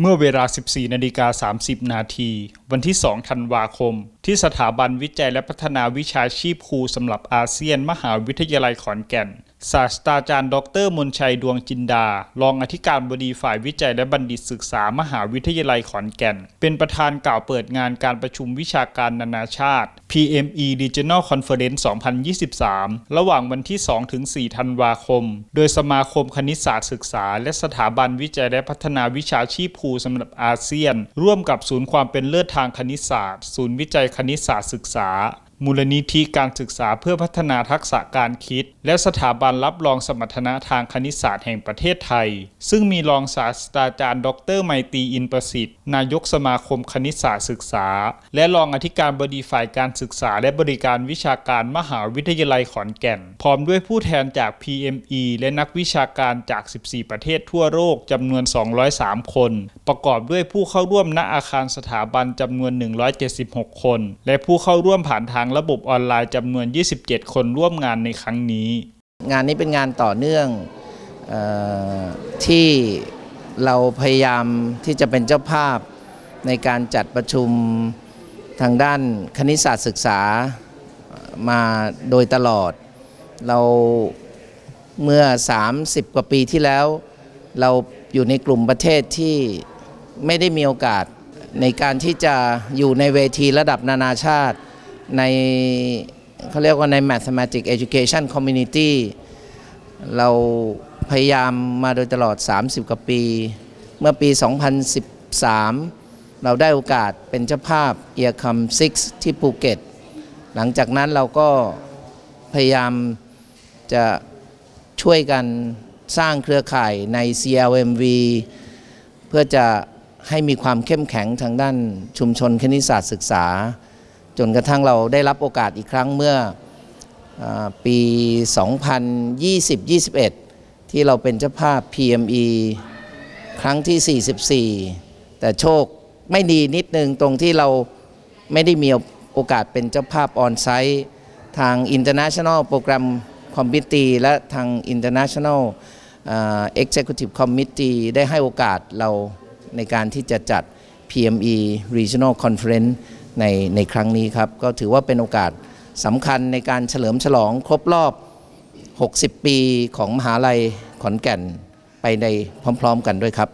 เมื่อเวลา 14นาฬิกา30 นาที วันที่ 2 ธันวาคม ที่สถาบันวิจัยและพัฒนาวิชาชีพครูสำหรับอาเซียน มหาวิทยาลัยขอนแก่น ศาสตราจารย์ ดรมนชัยดวงจินดา รองอธิการบดีฝ่ายวิจัยและบัณฑิตศึกษามหาวิทยาลัยขอนแก่น เป็นประธานกล่าวเปิดงานการประชุมวิชาการนานาชาติ PME Regional Conference 2023 ระหว่างวันที่2ถึง4ธันวาคม โดยสมาคมคณิตศาสตร์ศึกษา และสถาบันวิจัยและพัฒนาวิชาชีพครูสำหรับอาเซียน ร่วมกับศูนย์ความเป็นเลิศทางคณิตศาสตร์ ศูนย์วิจัยคณิตศาสตร์ศึกษา มูลนิธิการศึกษาเพื่อพัฒนาทักษะการคิด และสถาบันรับรองสมรรถนะทางคณิตศาสตร์แห่งประเทศไทย ซึ่งมีรองศาสตราจารย์ ดรไมตรีอินประสิทธิ์ นายกสมาคมคณิตศาสตร์ศึกษา และรองอธิการบดีฝ่ายการศึกษาและบริการวิชาการมหาวิทยาลัยขอนแก่น พร้อมด้วยผู้แทนจาก PME และนักวิชาการจาก 14 ประเทศทั่วโลกจำนวน 203 คน ประกอบด้วยผู้เข้าร่วมณอาคารสถาบันจำนวน 176 คน และผู้เข้าร่วมผ่านทางระบบออนไลน์จำนวน 27 คนร่วมงานในครั้งนี้ งานนี้เป็นงานต่อเนื่องออที่เราพยายามที่จะเป็นเจ้าภาพในการจัดประชุมทางด้านคณิตศาสตร์ศึกษามาโดยตลอด เราเมื่อ 30 กว่าปีที่แล้ว เราอยู่ในกลุ่มประเทศที่ไม่ได้มีโอกาสในการที่จะอยู่ในเวทีระดับนานาชาติ ในเขาเรียกว่าใน Mathematics Education Community เราพยายามมาโดยตลอด 30 กว่าปี เมื่อปี 2013 เราได้โอกาสเป็นเจ้าภาพ e a r c o m 6ที่ภูเก็ต หลังจากนั้นเราก็พยายามจะช่วยกันสร้างเครือข่ายใน CLMV เพื่อจะให้มีความเข้มแข็งทางด้านชุมชนคณิตศาสตร์ศึกษา จนกระทั่งเราได้รับโอกาสอีกครั้งเมื่ออปี 2020-21 ที่เราเป็นเจ้าภาพ PME ครั้งที่ 44 แต่โชคไม่ดีนิดนึงตรงที่เราไม่ได้มีโอกาสเป็นเจ้าภาพออนไซต์ทาง International Program Committee และทาง International Executive Committee ได้ให้โอกาสเราในการที่จะจัด PME Regional Conference ในในครั้งนี้ครับ ก็ถือว่าเป็นโอกาสสำคัญในการเฉลิมฉลองครบรอบ 60 ปีของมหาลัยขอนแก่นไปในพร้อม ๆ กันด้วยครับ